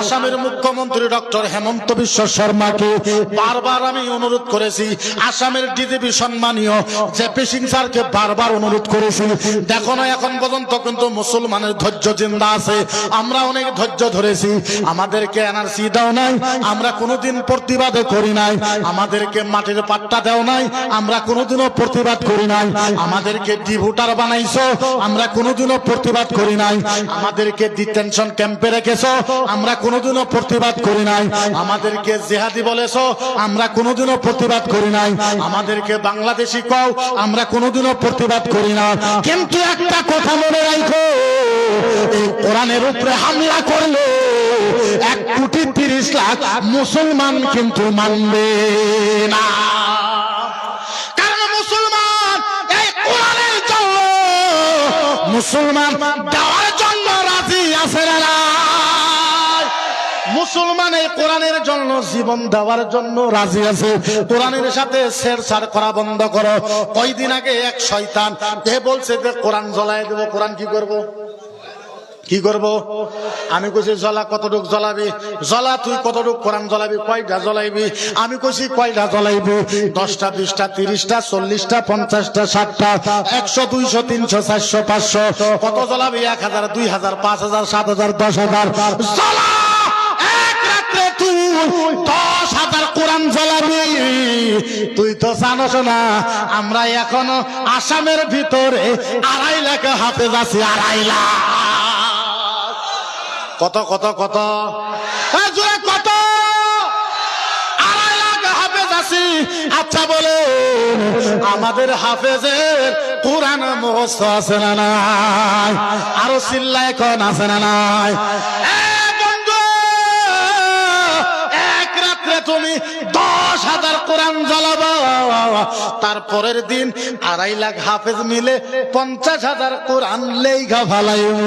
আসামের মুখ্যমন্ত্রী ডক্টর হেমন্ত বিশ্ব শর্মাকে বারবার আমি অনুরোধ করেছি। আসামের ডিজিপি সম্মানীয় জেপি সিং স্যারকে বারবার অনুরোধ করেছি। দেখো না, এখন পর্যন্ত কিন্তু মুসলমানের ধৈর্য জিন্দা আছে। আমরা অনেক ধৈর্য ধরেছি। আমাদেরকে এনআরসি দাও নাই। আমরা কোনোদিন প্রতিবাদ করি নাই। আমাদেরকে মাটির পাট্টা দেও নাই। আমরা কোনোদিনও প্রতিবাদ করি নাই। আমাদেরকে ডিভোটার বানাইছো। আমরা কোনোদিনও প্রতিবাদ করি নাই। আমাদেরকে ডিটেনশন ক্যাম্পে রেখেছো। আমরা কোনোদিনও প্রতিবাদ করি নাই। আমাদেরকে জেহাদি বলেছ, আমরা কোনোদিনও প্রতিবাদ করি নাই। আমাদেরকে বাংলাদেশি কও, আমরা কোনোদিনও প্রতিবাদ করি না। কিন্তু একটা কথা মনে রাখো, এই কোরআনের উপরে হামলা করল এক কোটি তিরিশ লাখ মুসলমান কিন্তু মানবে না। মুসলমান দেওয়ার জন্য রাজি আছে না? মুসলমান এই কোরআনের জন্য জীবন দেওয়ার জন্য রাজি আছে। কোরআনের সাথে ছেড়ছাড় করা বন্ধ করো। কয়দিন আগে এক শয়তান, এ বলছে যে, কোরআন জ্বলাই দেবো, কোরআন কি করব? কি করব? আমি কইছি, জ্বলা কতটুক জ্বলাবি? জ্বলা তুই কতটুক কোরআন জ্বলাবি? কয়টা জ্বলাইবি? আমি কইছি, কয়টা জ্বলাইবি? দশটা, বিশটা, তিরিশটা, চল্লিশটা, পঞ্চাশটা, ষাটটা, একশো, দুইশো, তিনশো, চারশো, পাঁচশো। কত জ্বলাবি? এক হাজার, দুই হাজার, পাঁচ হাজার, সাত হাজার, দশ হাজার। তুই দশ হাজার কোরআন জ্বলাবি তুই তো জানোস না, আমরা এখনও আসামের ভিতরে আড়াই লাখ হাফেজ আছি, আড়াই লাখ। কত কত কত? জোরে কত? আড়াই লাখ হাফেজ আছি। আচ্ছা বলে আমাদের হাফেজের কোরআন মুখস্থ আছে না নাই? আরও চিল্লা এখন আছে না নাই? তুমি দশ হাজার কোরআন জ্বালাবো। তারপরের দিন আড়াই লাখ হাফেজ মিলে পঞ্চাশ হাজার কোরআন লেইঘা ফালাইব।